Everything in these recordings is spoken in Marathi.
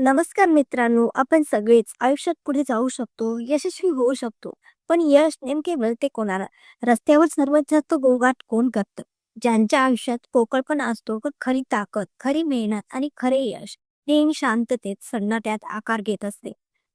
नमस्कार मित्रांनो आपण सगळेच आयुष्यात पुढे जाऊ शकतो यशस्वी होऊ शकतो पण यश नेमके मिळते कोणाला? रस्त्यावर सर्वात जास्त गोंगाट कोण करतं? ज्यांच्या आयुष्यात पोकळपणा असतो पण खरी ताकद खरी मेहनत आणि खरे यश नेहमी शांततेत सन्नाट्यात आकार घेत असते.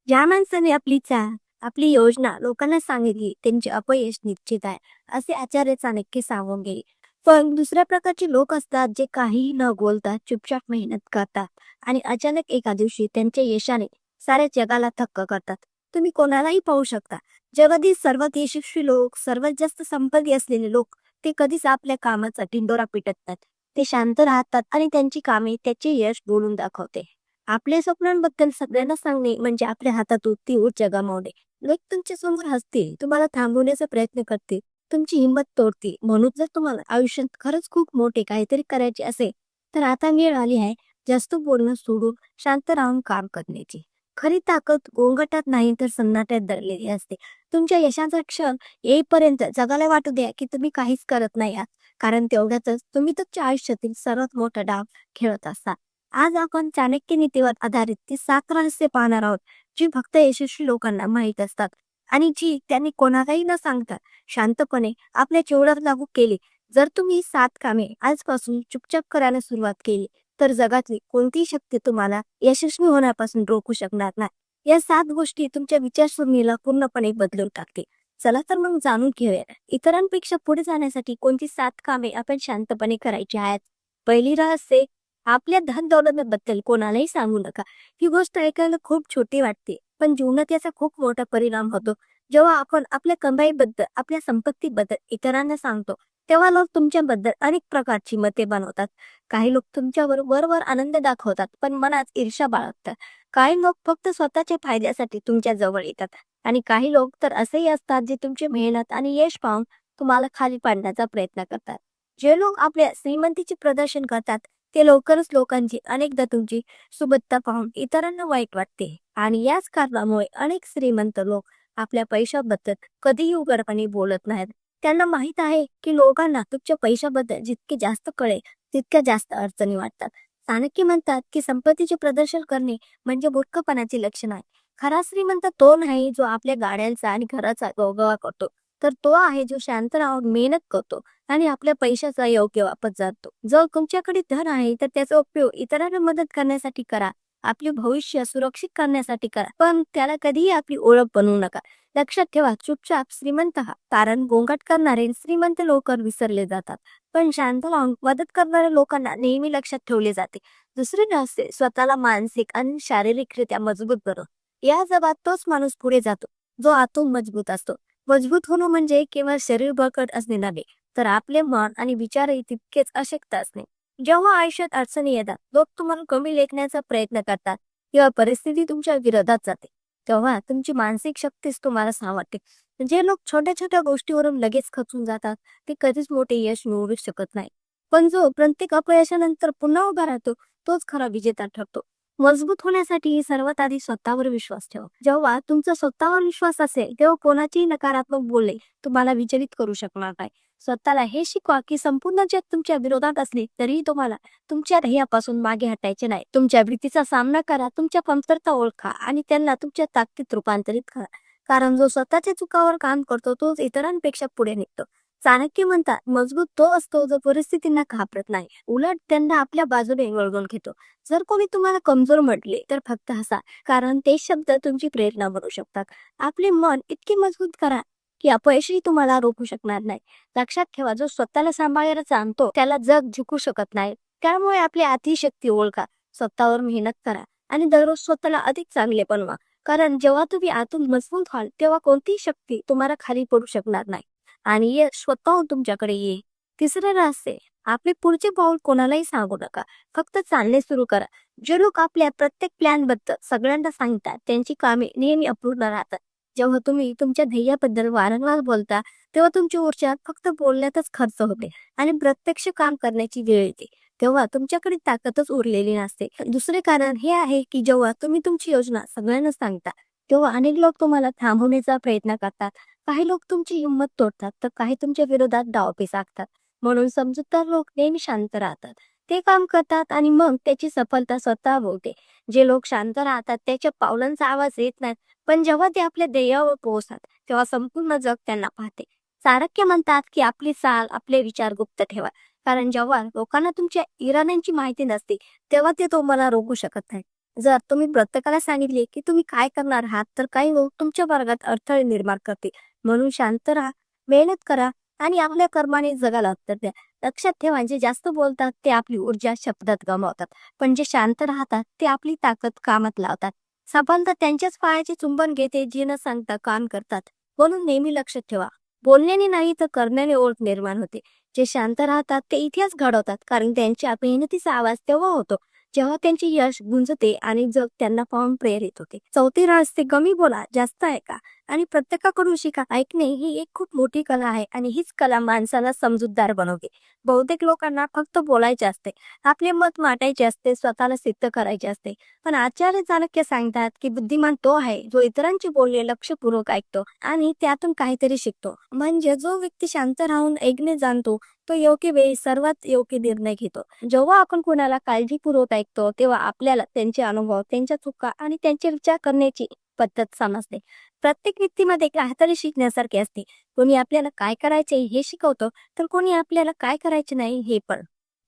ज्या माणसाने आपली चा आपली योजना लोकांना सांगितली त्यांचे अपयश निश्चित आहे असे आचार्य चाणक्य सांगून गेले. पण दुसऱ्या प्रकारचे लोक असतात जे काहीही न बोलतात चुपचाप मेहनत करतात आणि अचानक एका दिवशी त्यांच्या यशाने साऱ्या जगाला थक्क करतात. तुम्ही कोणालाही पाहू शकता. जगातील सर्वात यशस्वी लोक सर्वात जास्त संपत्ती असलेले लोक ते कधीच आपल्या कामाचा टिंडोरा पिटत नाहीत. ते शांत राहतात आणि त्यांची कामे त्याचे यश बोलून दाखवते. आपल्या स्वप्नांबद्दल सगळ्यांना सांगणे म्हणजे आपल्या हातातून ती ऊर्जा गमावणे. लोक तुमच्यासमोर हसतील तुम्हाला थांबवण्याचा प्रयत्न करतील. तुमची हिंमत तोडते म्हणून जर तुम्हाला आयुष्यात खरंच खूप मोठे काहीतरी करायचे असेल तर आता वेळ आली आहे जास्त बोलणं सोडून शांत राहून काम करण्याची. खरी ताकद गोंगटात नाही तर सन्नाट्यात दडलेली असते. तुमच्या यशाचा क्षण येईपर्यंत जगाला वाटू द्या की तुम्ही काहीच करत नाही आहात कारण तेवढ्यातच तुम्ही तुमच्या आयुष्यातील सर्वात मोठा डाव खेळत असता आज आपण चाणक्य नीतीवर आधारित ती सात रहस्य पाहणार आहोत जी फक्त यशस्वी लोकांना माहीत असतात. आणि जी त्यांनी कोणालाही न सांगता शांतपणे आपल्या चिवडावर लागू केली. जर तुम्ही सात कामे आजपासून चुपचाप करायला सुरुवात केली तर जगातली कोणतीही शक्ती तुम्हाला यशस्वी होण्यापासून रोखू शकणार नाही. या सात गोष्टी तुमच्या विचारसरणीला पूर्णपणे बदलून टाकते चला तर मग जाणून घेऊया. इतरांपेक्षा पुढे जाण्यासाठी कोणती सात कामे आपण शांतपणे करायची आहेत? पहिली रहस्य आपल्या धन दौलतबद्दल कोणालाही सांगू नका. ही गोष्ट ऐकायला खूप छोटी वाटते. पण जीवनात याचा खूप मोठा परिणाम होतो. जेव्हा आपण आपल्या कमाईबद्दल आपल्या संपत्तीबद्दल इतरांना सांगतो तेव्हा लोक तुमच्याबद्दल अनेक प्रकारची मते बनवतात. काही लोक तुमच्यावर वरवर आनंद दाखवतात पण मनात ईर्षा बाळगतात. काही लोक फक्त स्वतःच्या फायद्यासाठी तुमच्या जवळ येतात. आणि काही लोक तर असेही असतात जे तुमची मेहनत आणि यश पाहून तुम्हाला खाली पाडण्याचा प्रयत्न करतात. जे लोक आपल्या श्रीमंतीचे प्रदर्शन करतात ते लवकरच लोकांची अनेकदा तुमची सुबत्ता पाहून इतरांना वाईट वाटते. आणि याच कारणामुळे अनेक श्रीमंत लोक आपल्या पैशाबद्दल कधीही उघडपणे बोलत नाहीत. त्यांना माहीत आहे की लोकांना तुमच्या पैशाबद्दल जितके जास्त कळेल तितक्या जास्त अडचणी वाटतात. चाणक्य म्हणतात की संपत्तीचे प्रदर्शन करणे म्हणजे मूर्खपणाचे लक्षण आहे. खरा श्रीमंत तो नाही जो आपल्या गाड्यांचा आणि घराचा गवगवा करतो. तर तो आहे जो शांत राहून मेहनत करतो आणि आपल्या पैशाचा योग्य वापर जातो. जर तुमच्याकडे धन आहे तर त्याचा उपयोग इतरांना मदत करण्यासाठी करा. आपले भविष्य सुरक्षित करण्यासाठी करा. पण त्याला कधीही आपली ओळख बनवू नका. लक्षात ठेवा चुपचाप श्रीमंत हा कारण गोंगाट करणारे श्रीमंत लवकर विसरले जातात. पण शांत राहून मदत करणाऱ्या लोकांना नेहमी लक्षात ठेवले जाते. दुसरे रहस्य स्वतःला मानसिक आणि शारीरिकरित्या मजबूत बनव. या जबाब तोच माणूस पुढे जातो जो आतून मजबूत असतो. मजबूत होणं म्हणजे केवळ शरीर बळकट असणे नव्हे तर आपले मन आणि विचारही तितकेच अशक्त असणे. जेव्हा आयुष्यात अडचणी येतात लोक तुम्हाला कमी लेखण्याचा प्रयत्न करतात. किंवा परिस्थिती तुमच्या विरोधात जाते. तेव्हा तुमची मानसिक शक्तीच तुम्हाला सावरते. जे लोक छोट्या छोट्या गोष्टीवरून लगेच खचून जातात ते कधीच मोठे यश मिळवू शकत नाही. पण जो प्रत्येक अपयशानंतर पुन्हा उभा राहतो तोच खरा विजेता ठरतो. मजबूत होण्यासाठी सर्वात आधी स्वतःवर विश्वास ठेवा. जेव्हा तुमचा स्वतःवर विश्वास असेल तेव्हा कोणाचेही नकारात्मक बोलणे तुम्हाला विचलित करू शकणार नाही. स्वतःला हे शिकवा की संपूर्ण जग तुमच्या विरोधात असले तरीही तुम्हाला तुमच्या ध्येयापासून मागे हटायचे नाही. तुमच्या भीतीचा सामना करा तुमच्या कमतरता ओळखा आणि त्यांना तुमच्या ताकदीत रूपांतरित करा. कारण जो स्वतःच्या चुकावर काम करतो तोच इतरांपेक्षा पुढे निघतो. चाणक्य म्हणतात मजबूत तो असतो जो परिस्थितींना घाबरत नाही. उलट त्यांना आपल्या बाजूने वळवून घेतो. जर कोणी तुम्हाला कमजोर म्हटले तर फक्त हसा कारण ते शब्द तुमची प्रेरणा बनू शकतात. आपले मन इतके मजबूत करा की अपयशही तुम्हाला रोखू शकणार नाही. लक्षात ठेवा जो स्वतःला सांभाळायला जाणतो त्याला जग झुकू शकत नाही. त्यामुळे आपली अतिशक्ती ओळखा. स्वतःवर मेहनत करा आणि दररोज स्वतःला अधिक चांगले बनवा. कारण जेव्हा तुम्ही आतून मजबूत व्हाल तेव्हा कोणतीही शक्ती तुम्हाला खाली पडू शकणार नाही. आणि यश स्वतःहून तुमच्याकडे येईल. तिसरं रहस्य आपले पुढचे पाऊल कोणालाही सांगू नका. फक्त चालणे सुरू करा. जे लोक आपल्या प्रत्येक प्लॅनबद्दल सगळ्यांना सांगतात त्यांची कामे नेहमी अपूर्ण राहतात. जेव्हा तुम्ही तुमच्या ध्येयाबद्दल वारंवार बोलता तेव्हा तुमची ऊर्जा फक्त बोलण्यातच खर्च होते आणि प्रत्यक्ष काम करण्याची वेळ येते. तेव्हा तुमच्याकडे ताकदच उरलेली नसते. दुसरे कारण हे आहे की जेव्हा तुम्ही तुमची योजना सगळ्यांना सांगता तेव्हा अनेक लोक तुम्हाला थांबवण्याचा प्रयत्न करतात. काही लोक तुमची हिंमत तोडतात तर काही तुमच्या विरोधात डावपेच आखतात. म्हणून समजूतदार लोक नेहमी शांत राहतात. ते काम करतात आणि मग त्याची सफलता स्वतः होते जे लोक शांत राहतात त्याच्या पावलांचा आवाज येत नाही पण जेव्हा ते आपल्या ध्येयावर पोहोचतात तेव्हा संपूर्ण जग त्यांना पाहते. चाणक्य म्हणतात की आपली चाल आपले विचार गुप्त ठेवा. कारण जेव्हा लोकांना तुमच्या इराण्यांची माहिती नसते तेव्हा ते तुम्हाला रोखू शकत नाही जर तुम्ही प्रत्येकाला सांगितले की तुम्ही काय करणार आहात तर काही लोक तुमच्या वर्गात अडथळे निर्माण करतील. म्हणून शांत राहा मेहनत करा आणि आपल्या कर्माने जगाला उत्तर द्या. लक्षात ठेवा जे जास्त बोलतात ते आपली ऊर्जा शब्दात गमावतात. पण जे शांत राहतात ते आपली ताकद कामात लावतात. सफलता त्यांच्याच पायाचे चुंबन घेते जे न सांगता काम करतात. म्हणून नेहमी लक्षात ठेवा. बोलण्याने नाही तर करण्याने ओळख निर्माण होते. जे शांत राहतात ते इतिहास घडवतात कारण त्यांच्या मेहनतीचा आवाज तेव्हा होतो जेव्हा त्यांचे यश गुंजते आणि जग त्यांना पाहून प्रेरित होते. चौथी रहस्य कमी बोला जास्त ऐका आणि प्रत्येकाकडून शिका. ऐकणे ही एक खूप मोठी कला आहे आणि हीच कला माणसाला समजूतदार बनवते. बहुतेक लोकांना फक्त बोलायचे असते. आपले मत मांडायचे असते स्वतःला सिद्ध करायचे असते. पण आचार्य चाणक्य सांगतात की बुद्धिमान तो आहे जो इतरांचे बोलणे लक्षपूर्वक ऐकतो आणि त्यातून काहीतरी शिकतो. म्हणजे जो व्यक्ती शांत राहून ऐकणे जाणतो तो योग्य वेळी सर्वात योग्य निर्णय घेतो. जेव्हा आपण कोणाला काळजीपूर्वक ऐकतो तेव्हा आपल्याला त्यांचे अनुभव त्यांच्या चुका आणि त्यांचे विचार करण्याची पद्धत समजते. प्रत्येक व्यक्तीमध्ये काहीतरी शिकण्यासारखे असते. कोणी आपल्याला काय करायचे हे शिकवतो तर कोणी आपल्याला काय करायचे नाही हे पण.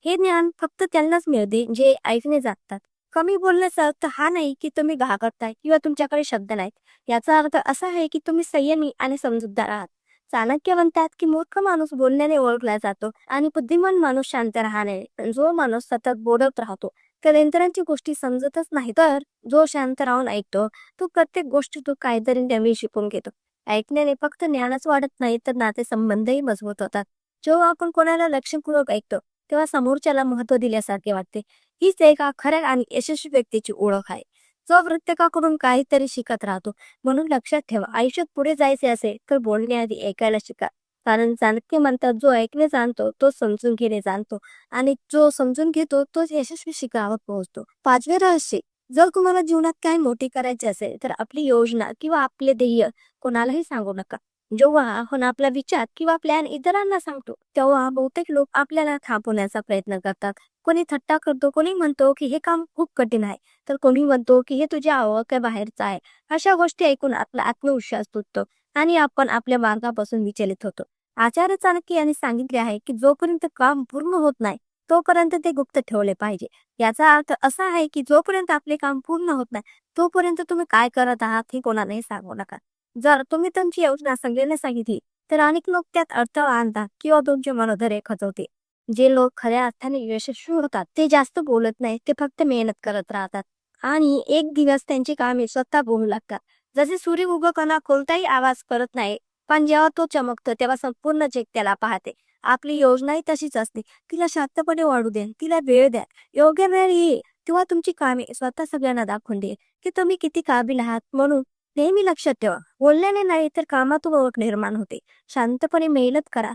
हे ज्ञान फक्त त्यांनाच मिळते जे ऐकणे जातात. कमी बोलण्याचा अर्थ हा नाही की तुम्ही घाबरताय किंवा तुमच्याकडे शब्द नाहीत. याचा अर्थ असा आहे की तुम्ही संयमी आणि समजूतदार आहात. चाणक्य म्हणतात की मूर्ख माणूस बोलण्याने ओळखला जातो आणि बुद्धिमान माणूस शांत राहणे जो माणूस सतत बोलत राहतो. तर यंत्रांची गोष्टी समजतच नाही तर जो शांत राहून ऐकतो तो प्रत्येक गोष्टी तो काहीतरी नवीन शिकून घेतो. ऐकण्याने फक्त ज्ञानच वाढत नाही तर नाते संबंधही मजबूत होतात. जेव्हा आपण कोणाला लक्षपूर्वक ऐकतो तेव्हा समोरच्याला महत्त्व दिल्यासारखे वाटते. हीच एका खऱ्या आणि यशस्वी व्यक्तीची ओळख आहे. जो प्रत्येकाकडून काहीतरी शिकत राहतो. म्हणून लक्षात ठेवा आयुष्यात पुढे जायचे असेल तर बोलण्याआधी ऐकायला शिका. कारण चाणक्य म्हणतात जो ऐकणे जाणतो तो समजून घेणे जाणतो. आणि जो समजून घेतो तोच यशस्वी शिखरावर पोहोचतो. पाचवे रहस्य जर तुम्हाला जीवनात काही मोठी करायची असेल तर आपली योजना किंवा आपले ध्येय कोणालाही सांगू नका. जेव्हा आपण आपला विचार किंवा प्लॅन इतरांना सांगतो तेव्हा बहुतेक लोक आपल्याला थांबवण्याचा प्रयत्न करतात. कोणी थट्टा करतो कोणी म्हणतो की हे काम खूप कठीण आहे. तर कोणी म्हणतो की हे तुझ्या आवडक्या बाहेरचं आहे. अशा गोष्टी ऐकून आपला आत्मविश्वास तुटतो आणि आपण आपल्या मार्गापासून विचलित होतो. आचार्य चाणक्य यांनी सांगितले आहे की जोपर्यंत काम पूर्ण होत नाही तोपर्यंत ते गुप्त ठेवले पाहिजे. याचा अर्थ असा आहे की जोपर्यंत आपले काम पूर्ण होत नाही तोपर्यंत तुम्ही काय करत आहात हे कोणालाही सांगू नका. जर तुम्ही तुमची योजना सगळ्यांना सांगितली तर अनेक लोक त्यात अर्थ आणतात किंवा तुमचे मनोधरे खचवते. जे लोक खऱ्या अर्थाने यशस्वी होतात ते जास्त बोलत नाही ते फक्त मेहनत करत राहतात. आणि एक दिवस त्यांची कामे स्वतः बोलू लागतात. जसे सूर्य उगवताना कोणताही आवाज करत नाही पण जेव्हा तो चमकतो तेव्हा संपूर्ण जग त्याला पाहते. आपली योजनाही तशीच असते. तिला शांतपणे वाढू द्या तिला वेळ द्या. योग्य वेळ येईल तेव्हा तुमची कामे स्वतः सगळ्यांना दाखवून दे की तुम्ही किती काबिल आहात म्हणून नेहमी लक्षात ठेवा. बोलण्याने नाही तर कामातून ओळख निर्माण होते. शांतपणे मेहनत करा.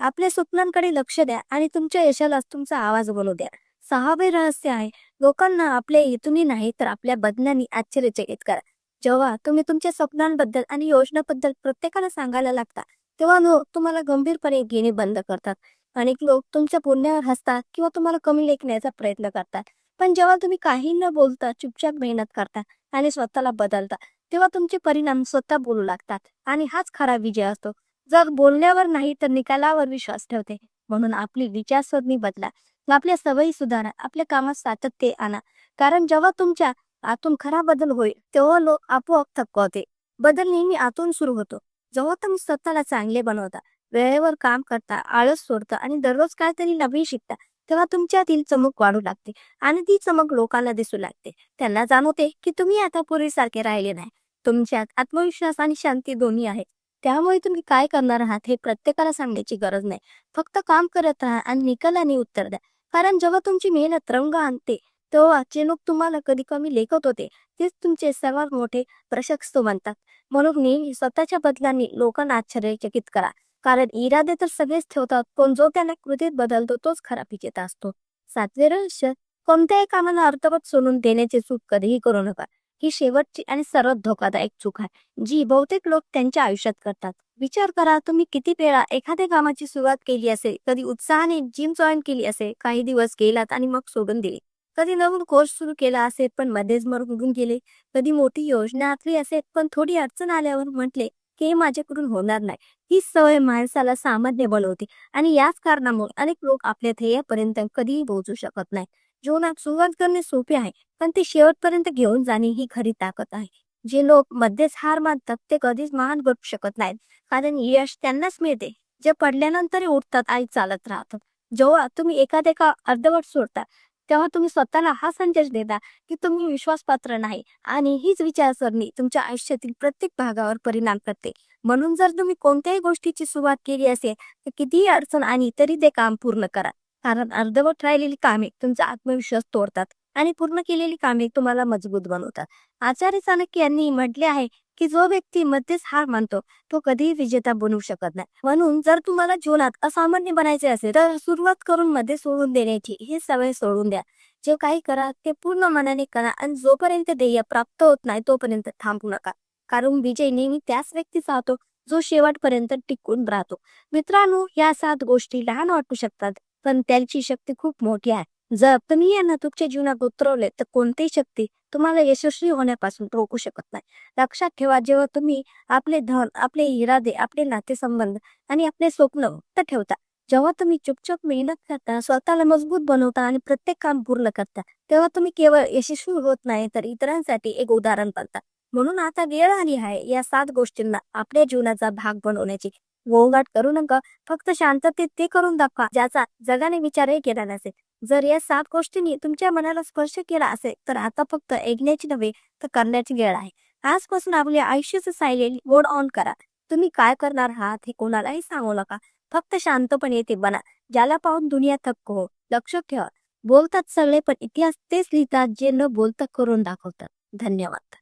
आपल्या स्वप्नांकडे लक्ष द्या आणि तुमच्या यशाला तुमचा आवाज बोलू द्या. सहावे रहस्य आहे लोकांना आपल्या हेतूनी नाही तर आपल्या बदनांनी आश्चर्यचकित करा. जेव्हा तुम्ही तुमच्या स्वप्नांबद्दल आणि योजनाबद्दल प्रत्येकाला सांगायला लागता तेव्हा लोक तुम्हाला गंभीरपणे घेणे बंद करतात. अनेक लोक तुमच्या पुण्यावर हसतात किंवा तुम्हाला कमी लेखण्याचा प्रयत्न करतात. पण जेव्हा तुम्ही काही न बोलता चुपचाप मेहनत करता आणि स्वतःला बदलता तेव्हा तुमचे परिणाम स्वतः बोलू लागतात आणि हाच खरा विजय असतो. जर बोलण्यावर नाही तर निकालावर विश्वास ठेवते. म्हणून आपली विचारसरणी बदला. आपल्या सवयी सुधारा. आपल्या कामात सातत्य आणा. कारण जेव्हा तुमच्या आतून खरा बदल होईल तेव्हा लोक आपोआप थकवते. बदल नेहमी आतून सुरू होतो. जेव्हा तुम्ही स्वतःला चांगले बनवता वेळेवर काम करता आळस सोडता आणि दररोज काहीतरी नवीन शिकता तेव्हा तुमच्यातील चमक वाढू लागते आणि ती चमक लोकांना दिसू लागते. त्यांना जाणवते की तुम्ही आता पूर्वीसारखे राहिले नाही. तुमच्यात आत्मविश्वास आणि शांती दोन्ही आहे. त्यामुळे तुम्ही काय करणार आहात हे प्रत्येकाला सांगण्याची गरज नाही. फक्त काम करत राहा आणि निकालाने उत्तर द्या. कारण जेव्हा तुमची मेहनत रंग आणते तेव्हा जे लोक तुम्हाला कधी कमी लेखत होते तेच तुमचे सर्वात मोठे प्रशस्त बनतात. म्हणून नेहमी स्वतःच्या बदलांनी लोकांना आश्चर्यचकित करा. कारण इरादे तर सगळेच ठेवतात पण जो त्याने कृतीत बदलतो तोच खरा विजेता असतो. सातवे रहस्य कोणत्याही कामाला अर्थवत सोडून देण्याची चूक कधीही करू नका. ही शेवटची आणि सर्वात धोकादायक चूक आहे जी बहुतेक लोक त्यांच्या आयुष्यात करतात. विचार करा तुम्ही किती वेळा एखाद्या कामाची सुरुवात केली असेल कधी उत्साहाने जिम जॉईन केली असेल काही दिवस गेलात आणि मग सोडून दिले. कधी नवीन कोर्स सुरू केला असेल पण मध्येच मरून गेले. कधी मोठी योजना आखली असेल पण थोडी अडचण आल्यावर म्हटले की हे माझ्याकडून होणार नाही. ही सवय माणसाला सामान्य बनवते आणि याच कारणामुळे अनेक लोक आपल्या ध्येयापर्यंत कधीही पोहोचू शकत नाही जीवनात सुरुवात करणे सोपे आहे पण ते शेवटपर्यंत घेऊन जाणे ही खरी ताकद आहे. जे लोक मध्येच हार मानतात ते कधीच महान बनू शकत नाहीत. कारण यश त्यांनाच मिळते जे पडल्यानंतर उठतात आणि चालत राहतात. जेव्हा तुम्ही एखाद्या का अर्धवट सोडता तेव्हा तुम्ही स्वतःला हा संदेश देता की तुम्ही विश्वासपात्र नाही आणि हीच विचारसरणी तुमच्या आयुष्यातील प्रत्येक भागावर परिणाम करते. म्हणून जर तुम्ही कोणत्याही गोष्टीची सुरुवात केली असेल तर कितीही अडचण आणि तरी ते काम पूर्ण करा. कारण अर्धवट राहिलेली कामे तुमचा आत्मविश्वास तोडतात आणि पूर्ण केलेली कामे तुम्हाला मजबूत बनवतात. आचार्य चाणक्य यांनी म्हटले आहे की जो व्यक्ती मध्येच हार मानतो तो कधीही विजेता बनू शकत नाही. म्हणून जर तुम्हाला जीवनात असामान्य बनायचे असेल तर सुरुवात करून मध्ये सोडून देण्याची ही सवय सोडून द्या. जे काही करा ते पूर्ण मनाने करा आणि जोपर्यंत ध्येय प्राप्त होत नाही तोपर्यंत थांबू नका. कारण विजय नेहमी त्याच व्यक्तीचा होतो जो शेवटपर्यंत टिकून राहतो. मित्रांनो या सात गोष्टी लहान वाटू शकतात. पण त्यांची शक्ती खूप मोठी आहे. जर तुम्ही यांना तुमच्या जीवनात उतरवले तर कोणतीही शक्ती तुम्हाला यशस्वी होण्यापासून रोखू शकत नाही. लक्षात ठेवा जेव्हा तुम्ही आपले धन आपले इरादे आपले नातेसंबंध आणि आपले स्वप्न मुक्त ठेवता जेव्हा तुम्ही चुपचुप मेहनत करता स्वतःला मजबूत बनवता आणि प्रत्येक काम पूर्ण करता तेव्हा तुम्ही केवळ यशस्वी होत नाही तर इतरांसाठी एक उदाहरण बनता. म्हणून आता वेळ आली आहे या सात गोष्टींना आपल्या जीवनाचा भाग बनवण्याची. गोंगाट करू नका. फक्त शांततेत ते करून दाखवा ज्याचा जगाने विचारही केला नसेल. जर या सात गोष्टींनी तुमच्या मनाला स्पर्श केला असेल तर आता फक्त ऐकण्याची नव्हे तर करण्याची वेळ आहे. आजपासून आपल्या आयुष्याचं सायलेंट मोड ऑन करा. तुम्ही काय करणार आहात हे कोणालाही सांगू नका. फक्त शांतपणे ते बना. ज्याला पाहून दुनिया थक्क हो लक्ष ठेवा. बोलतात सगळे पण इतिहास तेच लिहितात जे न बोलता करून दाखवतात. धन्यवाद.